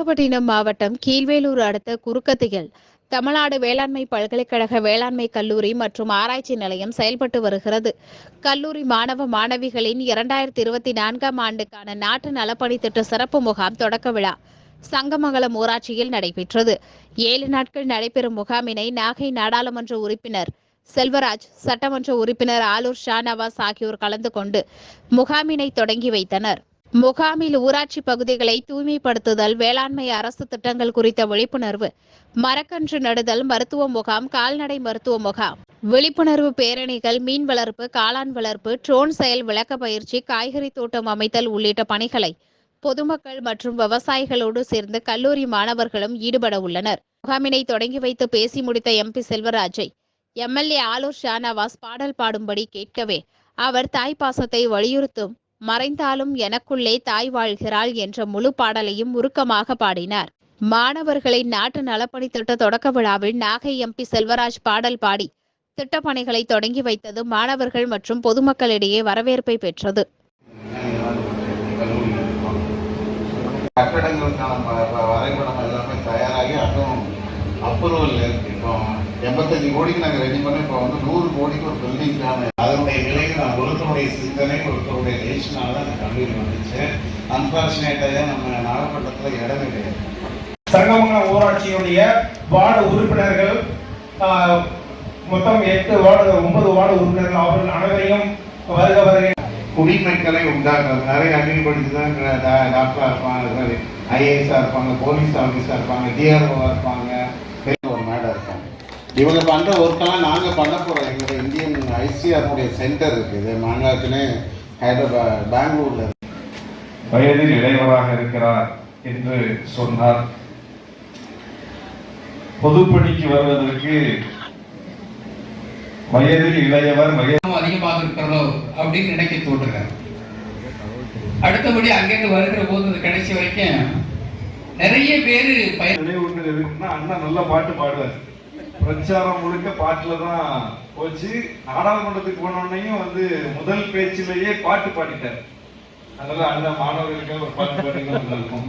நாகப்பட்டினம் மாவட்டம் கீழ்வேலூர் அடுத்த குறுக்கத்தியில் தமிழ்நாடு வேளாண்மை பல்கலைக்கழக வேளாண்மை கல்லூரி மற்றும் ஆராய்ச்சி நிலையம் செயல்பட்டு வருகிறது. கல்லூரி மாணவ மாணவிகளின் இரண்டாயிரத்தி இருபத்தி நான்காம் ஆண்டுக்கான நாட்டு நலப்பணி திட்ட சிறப்பு முகாம் தொடக்க விழா சங்கமங்கலம் ஊராட்சியில் நடைபெற்றது. ஏழு நாட்கள் நடைபெறும் முகாமினை நாகை நாடாளுமன்ற உறுப்பினர் செல்வராஜ் சட்டமன்ற உறுப்பினர் ஆலூர் ஷானவாஸ் ஆகியோர் கலந்து கொண்டு முகாமினை தொடங்கி வைத்தனர். முகாமில் ஊராட்சி பகுதிகளை தூய்மைப்படுத்துதல் வேளாண்மை அரசு திட்டங்கள் குறித்த விழிப்புணர்வு மரக்கன்று நடுதல் மருத்துவ முகாம் கால்நடை மருத்துவ முகாம். விழிப்புணர்வு பேரணிகள் மீன் வளர்ப்பு காளான் வளர்ப்பு ட்ரோன் செயல் விளக்க பயிற்சி காய்கறி தோட்டம் அமைத்தல் உள்ளிட்ட பணிகளை பொதுமக்கள் மற்றும் விவசாயிகளோடு சேர்ந்து கல்லூரி மாணவர்களும் ஈடுபட உள்ளனர். முகாமினை தொடங்கி வைத்து பேசி முடித்த எம்பி செல்வராஜை எம்எல்ஏ ஆலூர் ஷானவாஸ் பாடல் பாடும்படி கேட்கவே அவர் தாய் பாசத்தை வலியுறுத்தும் மறைந்தாலும் எனக்குள்ளே தாய் வாழ்கிறாள் என்ற முழு பாடலையும் உருக்கமாக பாடினார். மாணவர்களை நாட்டு நலப்பணி திட்ட தொடக்க விழாவில் நாகை எம்பி செல்வராஜ் பாடல் பாடி திட்டப்பணிகளை தொடங்கி வைத்தது மாணவர்கள் மற்றும் பொதுமக்களிடையே வரவேற்பை பெற்றது. கட்டடங்களுக்கான வரைபடம் எல்லாமே தயாராகி அதுவும் அப்ரூவல் இருக்கு. இப்போ எண்பத்தஞ்சு கோடிக்கு நாங்கள் ரெடி பண்ணி இப்போ வந்து நூறு கோடிக்கு ஒரு பில்டிங்கான அதனுடைய ஒருத்தருடைய சிந்தனை ஒருத்தருடைய ரேஷனால தான் அந்த கல்லூரி வந்துச்சு. அன்பார்ச்சுனேட்டாக நம்ம நாகப்பட்டினத்தில் இடமே கிடையாது. சங்கமங்கலம் ஊராட்சியுடைய வார்டு உறுப்பினர்கள் மொத்தம் எட்டு வார்டு ஒன்பது வார்டு உறுப்பினர்கள் அவர்கள் அனைவரையும் வருக வருக. குடிமக்களை உண்டாக்குறது. நிறைய அக்ரி படிச்சு தான் டாக்டராக இருப்பாங்க ஐஏஎஸ்ஸாக இருப்பாங்க போலீஸ் ஆஃபீஸாக இருப்பாங்க டிஆர்ஓவாக இருப்பாங்க பெரிய ஒரு மேடம் இருப்பாங்க இவங்க பண்ணுற ஒர்க்கெல்லாம் நாங்கள் பண்ண போகிறோம் எங்களுடைய இந்தியன் ஐசிஆருடைய சென்டர் இருக்குது மாங்காச்சுன்னு ஹைதராபாத் பெங்களூரில் இருக்கு. வயதில் இளையவராக இருக்கிறார் என்று சொன்னார். பொதுப்பணிக்கு வருவதற்கு வயதில் இளையவர் வயது இன்னும் அதிகமாக இருக்கிறதோ அப்படின்னு நினைக்க தோன்றுகிறார். அடுத்தபடி அங்கிருந்து வருகிற போது கடைசி வரைக்கும் நிறைய பேர் பயன் நினைவூட்டல் இருக்குன்னா அண்ணா நல்ல பாட்டு பாடுவார். பிரச்சாரம் முழுக்க பாட்டுலதான் போச்சு. நாடாளுமன்றத்துக்கு போனோடனையும் வந்து முதல் பேச்சிலேயே பாட்டு பாடிட்டார். அதனால அந்த மாணவர்களுக்காக ஒரு பாட்டு பாடுங்க இருக்கும்.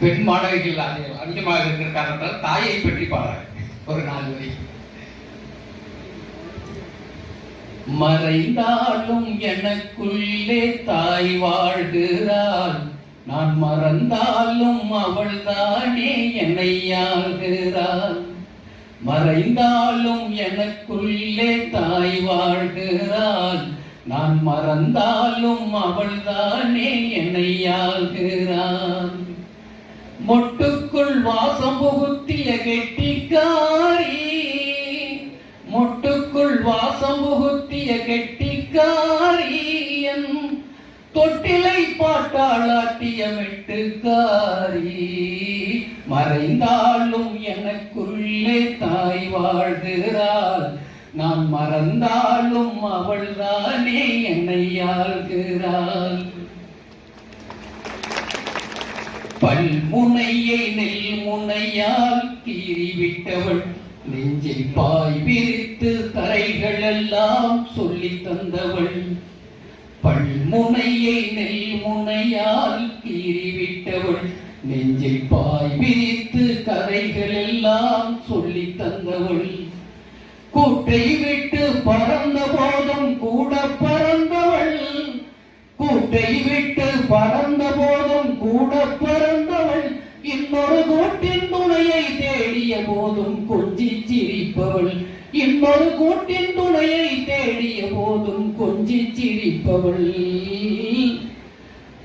பெண் மாணவிகள் அதிகமாக இருக்கிற காரணத்தால் தாயை பற்றி பாடுறாங்க. ஒரு நாலு வரி. மறைந்தாலும் எனக்குள்ளே தாய் வாழ்கிறாள். நான் மறந்தாலும் அவள் தானே என்னை ஆள்கிறாள். மறைந்தாலும் எனக்குள்ளே தாய் வாழ்கிறாள். நான் மறந்தாலும் அவள் தானே என்னை ஆள்கிறாள். மொட்டுக்குள் வாசம் புகுத்திய கெட்டிக்காரி வாசம் புகுத்திய கெட்டிக்காரி தொட்டிலை பாட்டாளாட்டிய மெட்டுக்காரி மறைந்தாலும் எனக்குள்ளே தாய் வாழ்கிறாள். நான் மறந்தாலும் அவள்தானே என்னை ஆள்கிறாள். பல்முனையை நெல் முனையால் கீறிவிட்டவள் நெஞ்சில் பாய் விரித்து தரைகள் எல்லாம் சொல்லி தந்தவள். பல்முனையை நெல் முனையால் கீறிவிட்டவள். நெஞ்சில் பாய் விரித்து கதைகள் எல்லாம் சொல்லி தந்தவள். கூட்டை விட்டு பறந்த போதும் கூட பறந்தவள். கூட்டை விட்டு பறந்த போதும் கூட பறந்தவள். இன்னொரு கூட்டின் துணையை தேடிய போதும் கொஞ்சி சிரிப்பவள். இன்னொரு கூட்டின் துணையை தேடிய போதும் கொஞ்சி சிரிப்பவள்.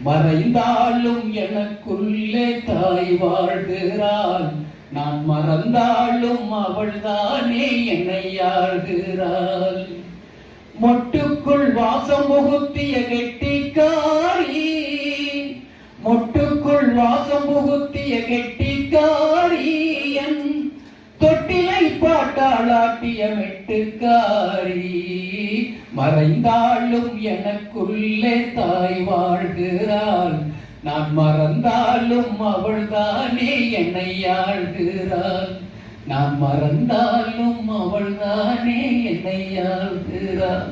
மறைந்தாலும் எனக்குள்ளே தாய் வாழ்கிறாள். நான் மறந்தாலும் அவள்தானே என்னை ஆள்கிறாள். மொட்டுக்குள் வாசம் புகுத்திய கெட்டிக்காரி. மொட்டுக்குள் வாசம் புகுத்திய கெட்டிக்காரி. என் தொட்டிலை பாட்டாளாட்டியமிட்டுக்காரி மறைந்தாலும் எனக்குள்ளே தாய் வாழ்கிறாள். நான் மறந்தாலும் அவள் தானே என்னை ஆழ்கிறாள் நான் மறந்தாலும் அவள் தானே என்னை ஆழ்கிறாள்